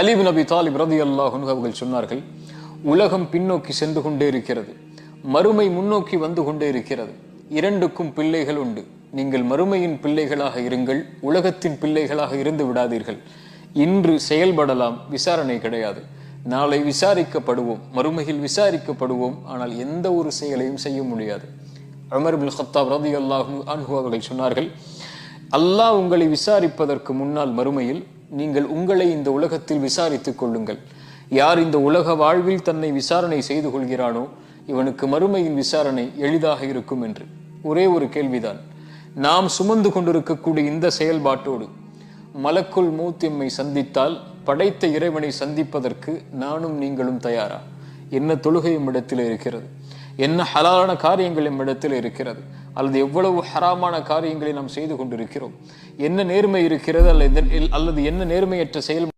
அலிபின் நபி தாலிப் ரதி அல்லாஹன் அவர்கள் சொன்னார்கள் உலகம் பின்னோக்கி சென்று கொண்டே இருக்கிறது மறுமை முன்னோக்கி வந்து கொண்டே இருக்கிறது. இரண்டுக்கும் பிள்ளைகள் உண்டு. நீங்கள் மறுமையின் பிள்ளைகளாக இருங்கள் உலகத்தின் பிள்ளைகளாக இருந்து விடாதீர்கள். இன்று செயல்படலாம் விசாரணை கிடையாது. நாளை விசாரிக்கப்படுவோம் மறுமையில் விசாரிக்கப்படுவோம் ஆனால் எந்த ஒரு செயலையும் செய்ய முடியாது. அமர் பில் ஹத்தாப் ரதி அல்லாஹு அன்ஹு அவர்கள் சொன்னார்கள் அல்லாஹ் உங்களை விசாரிப்பதற்கு முன்னால் மறுமையில் நீங்கள் உங்களை இந்த உலகத்தில் விசாரித்துக் கொள்ளுங்கள். யார் இந்த உலக வாழ்வில் தன்னை விசாரணை செய்து கொள்கிறானோ இவனுக்கு மறுமையின் விசாரணை எளிதாக இருக்கும் என்று. ஒரே ஒரு கேள்விதான். நாம் சுமந்து கொண்டிருக்கக்கூடிய இந்த செயல்பாட்டோடு மலக்குள் மூத் சந்தித்தால் படைத்த இறைவனை சந்திப்பதற்கு நானும் நீங்களும் தயாரா? என்ன தொழுகையும் இடத்தில் இருக்கிறது. என்ன ஹலாலான காரியங்கள் இடத்தில் இருக்கிறது அல்லது எவ்வளவு ஹராமான காரியங்களை நாம் செய்து கொண்டிருக்கிறோம் என்ன நேர்மை இருக்கிறது அல்லது அல்லது என்ன நேர்மையற்ற செயல்